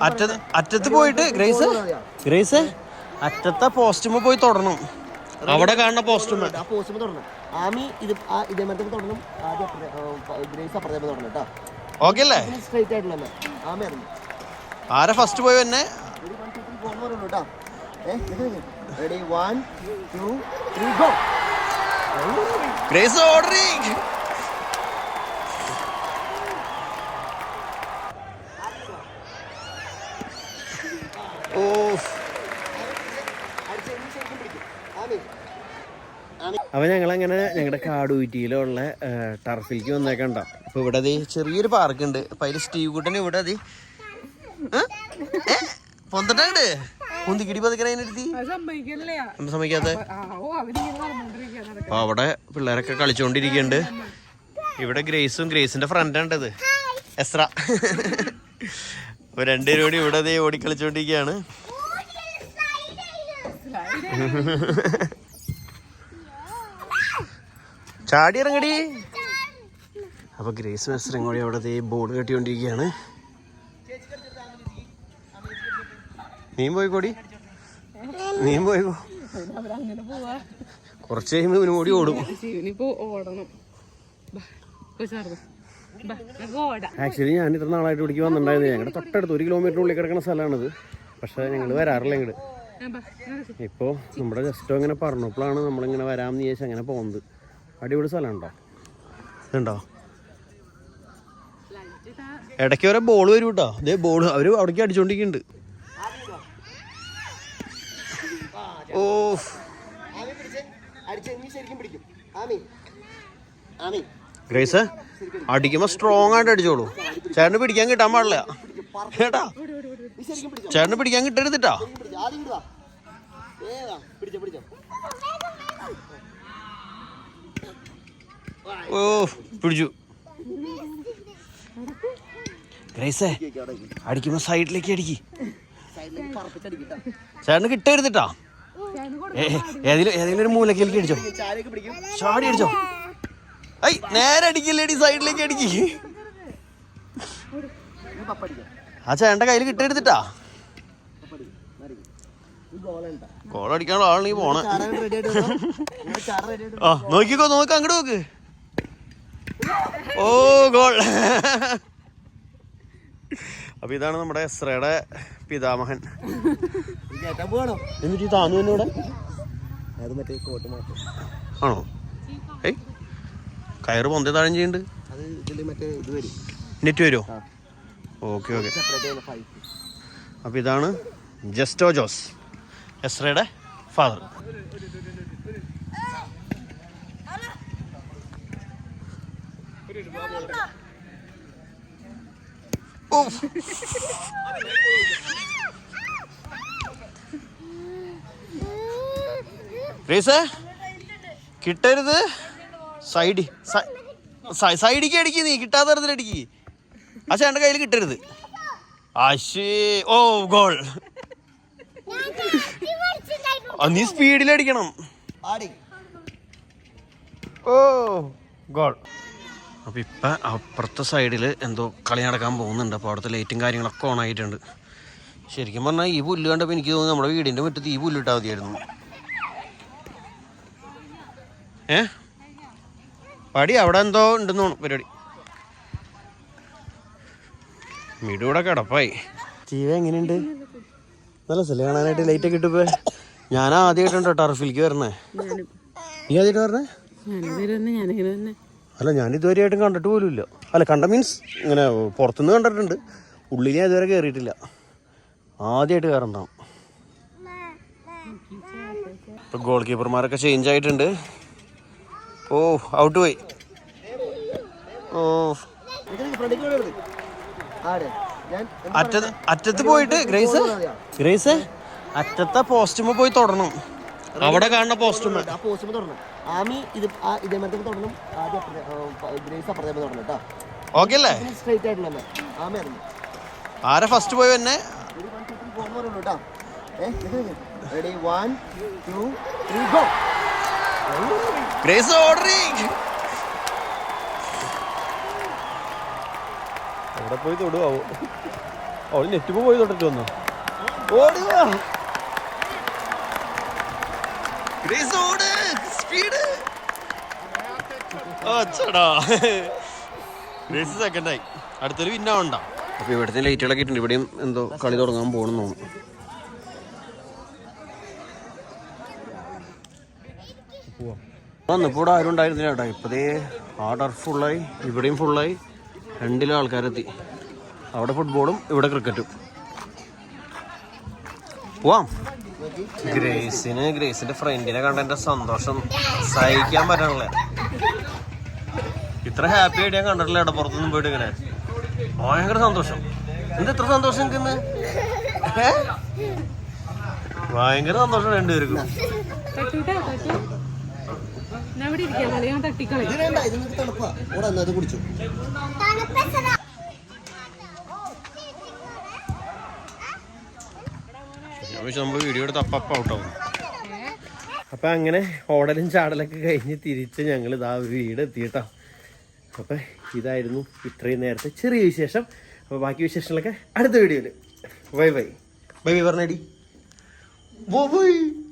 അറ്റത്ത് അറ്റത്ത് പോയിട്ട് ഗ്രേസ്? ഗ്രേസ്? അറ്റത്തെ പോസ്റ്റുമ്പോ പോയി തുടരണം അവിടെ കാണുന്ന പോസ്റ്റുമ്പോ ആ തുടരണം ആമി ഇത് തുടരണം ആദ്യം ഗ്രേസ് അപ്പുറത്തെ തുടരണം കേട്ടോ. ഓക്കെ അല്ലേ? സ്ട്രൈറ്റ് ആയിട്ടുള്ള ആമി ഇറങ്ങി ആരെ ഫസ്റ്റ് പോയി തന്നെ ready one two three go grace ordering ഓ ആമി അപ്പൊ ഞങ്ങളങ്ങനെ ഞങ്ങളുടെ കാടുകുറ്റിയിലുള്ള ടർഫിലേക്ക് വന്നേക്കണ്ട അപ്പൊ ഇവിടെ ദേ ചെറിയൊരു പാർക്ക് ഉണ്ട്. അപ്പൊ അതിൽ സ്റ്റീവ് കൂട്ടൻ ഇവിടെ അതി പൊന്തട്ടുണ്ട് പൊന്തിക്കിടി പതിക്കണ അതിനെടുത്തി എന്താ സമ്മതിക്കാത്ത അപ്പൊ അവിടെ പിള്ളേരൊക്കെ കളിച്ചോണ്ടിരിക്കുന്നുണ്ട് ഇവിടെ ഗ്രേസും ഗ്രേസിന്റെ ഫ്രണ്ടാണ് ഇത്. എസ്ര. അപ്പൊ രണ്ടുപേരും കൂടി ഇവിടെ ദേ ഓടി കളിച്ചോണ്ടിരിക്കുകയാണ് ചാടി ഇറങ്ങടി അപ്പൊ ഗ്രേസ് മെസ്സറും കൂടി അവിടെ ബോർഡ് കെട്ടിക്കൊണ്ടിരിക്കുകയാണ്. നീ പോയിക്കോടി. നീ പോയിക്കോ. കുറച്ച് കഴിയുമ്പോ ഇവന് ഓടി. ഓടും. ആക്ച്വലി ഞാൻ ഇത്ര നാളായിട്ട് ഇവിടേക്ക് വന്നിട്ടുണ്ടായിരുന്നു ഞങ്ങളുടെ തൊട്ടടുത്ത് ഒരു കിലോമീറ്ററിനുള്ളിൽ കിടക്കുന്ന സ്ഥലമാണിത്. പക്ഷേ ഞങ്ങൾ വരാറില്ല ഇങ്ങോട്ട്. ഇപ്പോൾ നമ്മുടെ ജസ്റ്റോ ഇങ്ങനെ പറഞ്ഞപ്പോഴാണ് നമ്മളിങ്ങനെ വരാമെന്ന് വിചാരിച്ച് അങ്ങനെ പോകുന്നത്. അടിപൊളി സ്ഥലമുണ്ടോ? ഇതുണ്ടോ ഇടയ്ക്ക് വരെ ബോൾ വരും കേട്ടോ. അതേ ബോൾ അവർ അവിടേക്ക് അടിച്ചോണ്ടിരിക്കുന്നുണ്ട്. ഓ. ഗ്രേസ് അടിക്കുമ്പോൾ സ്ട്രോങ് ആയിട്ട് അടിച്ചോളൂ. ചേട്ടന് പിടിക്കാൻ കിട്ടാൻ പാടില്ല. കേട്ടാ ചേട്ടന് പിടിക്കാൻ കിട്ടരുതിട്ടാ ഓ പിടിച്ചു. ഗ്രേസേ അടിക്കുമ്പോ സൈഡിലേക്ക് അടിക്ക്. ചേട്ടന് കിട്ടരുതിട്ടാ ഏതെങ്കിലും ഏതെങ്കിലും ഒരു മൂലക്കിലേക്ക് അടിച്ചോ. ചാടി അടിച്ചോ. ഐ നേരെ അടിക്കില്ലേടി സൈഡിലേക്ക് അടിക്ക്. ആ ചേട്ടന്റെ കയ്യിൽ കിട്ടരുതിട്ടാ പപ്പടി മതി ഈ ഗോളുണ്ടാ ഗോൾ അടിക്കാനുള്ള ആളാണ് നീ പോണേ ചാടാൻ റെഡി ആയിട്ട് വന്നോ? നിങ്ങൾ ചാടാൻ റെഡി പോണേ ആ നോക്കിക്കോ നോക്ക് അങ്ങോട്ട് നോക്ക്. ഓ ഗോൾ. അപ്പൊ ഇതാണ് നമ്മുടെ എസ്രയുടെ പിതാമഹൻ. എന്നിട്ട് താന്നു തന്നെ ഇവിടെ? ആണോ? ഏയ് കയറ് പൊന്തേ താഴെ ചെയ്യുന്നുണ്ട് നെറ്റ് വരുമോ. Okay okay. അപ്പൊ ഇതാണ് ജസ്റ്റോ ജോസ്. എസ്രയുടെ ഫാദർ. റീസേ കിട്ടരുത്. സൈഡ് സൈഡിക്ക് അടിക്ക് നീ കിട്ടാത്ത തരത്തിൽ അടിക്ക്. ആ ചേട്ടന്റെ കയ്യിൽ കിട്ടരുത്. അശേ ഓ ഗോൾ. നീ സ്പീഡിൽ അടിക്കണം ഓ ഗോൾ. അപ്പൊ ഇപ്പൊ അപ്പുറത്തെ സൈഡിൽ എന്തോ കളി നടക്കാൻ പോകുന്നുണ്ട്. അപ്പോൾ അവിടുത്തെ ലൈറ്റും കാര്യങ്ങളൊക്കെ ഓൺ ആയിട്ടുണ്ട്. ശരിക്കും പറഞ്ഞാൽ ഈ പുല്ല് കണ്ടപ്പോൾ എനിക്ക് തോന്നുന്നു നമ്മുടെ വീടിന്റെ മുറ്റത്ത് ഈ പുല്ലിട്ടാ മതിയായിരുന്നു. ഏ? പടി അവിടെ എന്തോ ഉണ്ടെന്ന് തോന്നുന്നു പരിപാടി. മിടൂടെ കിടപ്പായി. ടീവ എങ്ങനെയുണ്ട്? നല്ല സ്ഥലം കാണാനായിട്ട് ലൈറ്റ് ഒക്കെ ഇട്ടിപ്പോ ഞാൻ ആദ്യമായിട്ടുണ്ടോ ടർഫിലേക്ക് വരണേ നീ ആദ്യമായിട്ട് വരണേ അല്ല ഞാൻ ഇതുവരെയായിട്ടും കണ്ടിട്ട് പോലുമില്ല. അല്ല കണ്ട മീൻസ് ഇങ്ങനെ പുറത്തുനിന്ന് കണ്ടിട്ടുണ്ട്. ഉള്ളിൽ ഞാൻ ഇതുവരെ കയറിയിട്ടില്ല ആദ്യമായിട്ട് കയറണ്ടാവും ഇപ്പൊ ഗോൾ കീപ്പർമാരൊക്കെ ചേഞ്ച് ആയിട്ടുണ്ട്. ഓ ഔട്ട് പോയി. ഓ. അറ്റത്ത് അറ്റത്ത് പോയിട്ട് ഗ്രേസ്? ഗ്രേസ്? അറ്റത്തെ പോസ്റ്റുമ പോയി തൊടണം. അവിടെ കാണുന്ന പോസ്റ്റുമ ആ പോസ്റ്റുമ്പോ തൊടണം. ആമി ഇത് ആ ഇതേ മരത്തിൽ തൊടണം. ആദ്യം ഗ്രേസ് തൊടണം കേട്ടോ. ഓക്കെ അല്ലേ? സ്ട്രൈറ്റ് ആയിട്ടുള്ള ആമി ഇറങ്ങി ആരെ ഫസ്റ്റ് പോയി തന്നെ ready one two three go grace അവിടെ പോയി തൊടുവാവോ അവൾ നെറ്റുമ്പോ പോയി തൊട്ടിട്ട് വന്നു? ഓടുക സ്പീഡ് സെക്കൻഡായി അടുത്തൊരു വിന്നാവണ്ട അപ്പൊ ഇവിടുത്തെ ലൈറ്റുകളൊക്കെ ഇട്ടുണ്ട് ഇവിടെയും എന്തോ കളി തുടങ്ങാൻ പോകണം തോന്നുന്നു. വന്നപ്പോൾ ഇവിടെ ആരും ഉണ്ടായിരുന്നില്ല കേട്ടോ. ഇപ്പതേ ആ ടർഫ് ഫുള്ളായി ഇവിടെയും ഫുള്ളായി രണ്ടിലും ആൾക്കാരെത്തി. അവിടെ ഫുട്ബോളും ഇവിടെ ക്രിക്കറ്റും പോവാം. ഗ്രേസിന് ഗ്രേസിന്റെ ഫ്രണ്ടിനെ കണ്ട എന്റെ സന്തോഷം സഹിക്കാൻ പറ്റണല്ലേ. ഇത്ര ഹാപ്പി ആയിട്ട് ഞാൻ കണ്ടിട്ടില്ല ഇവിടെ പുറത്തൊന്നും പോയിട്ട് ഇങ്ങനെ. ഭയങ്കര സന്തോഷം. എന്ത് ഇത്ര സന്തോഷം നിൽക്കുന്നത് ഭയങ്കര സന്തോഷം രണ്ടുപേർക്കും. തട്ടിക്കളി ഇത് വേണ്ട ഇത് നിങ്ങൾക്ക് തണുപ്പാ ഇവിടെ വന്ന് അത് കുടിച്ചു പക്ഷെ നമ്മൾ വീഡിയോ എടുത്ത് അപ്പ ഔട്ടാവും അപ്പം അങ്ങനെ ഓടലും ചാടലൊക്കെ കഴിഞ്ഞ് തിരിച്ച് ഞങ്ങൾ ഇതാ വീട് എത്തിയിട്ടോ. അപ്പം ഇതായിരുന്നു ഇത്രയും നേരത്തെ ചെറിയ വിശേഷം. അപ്പോൾ ബാക്കി വിശേഷങ്ങളൊക്കെ അടുത്ത വീഡിയോയിൽ ബൈ ബൈ. ബൈ ബൈ പറഞ്ഞേടി. ബൈ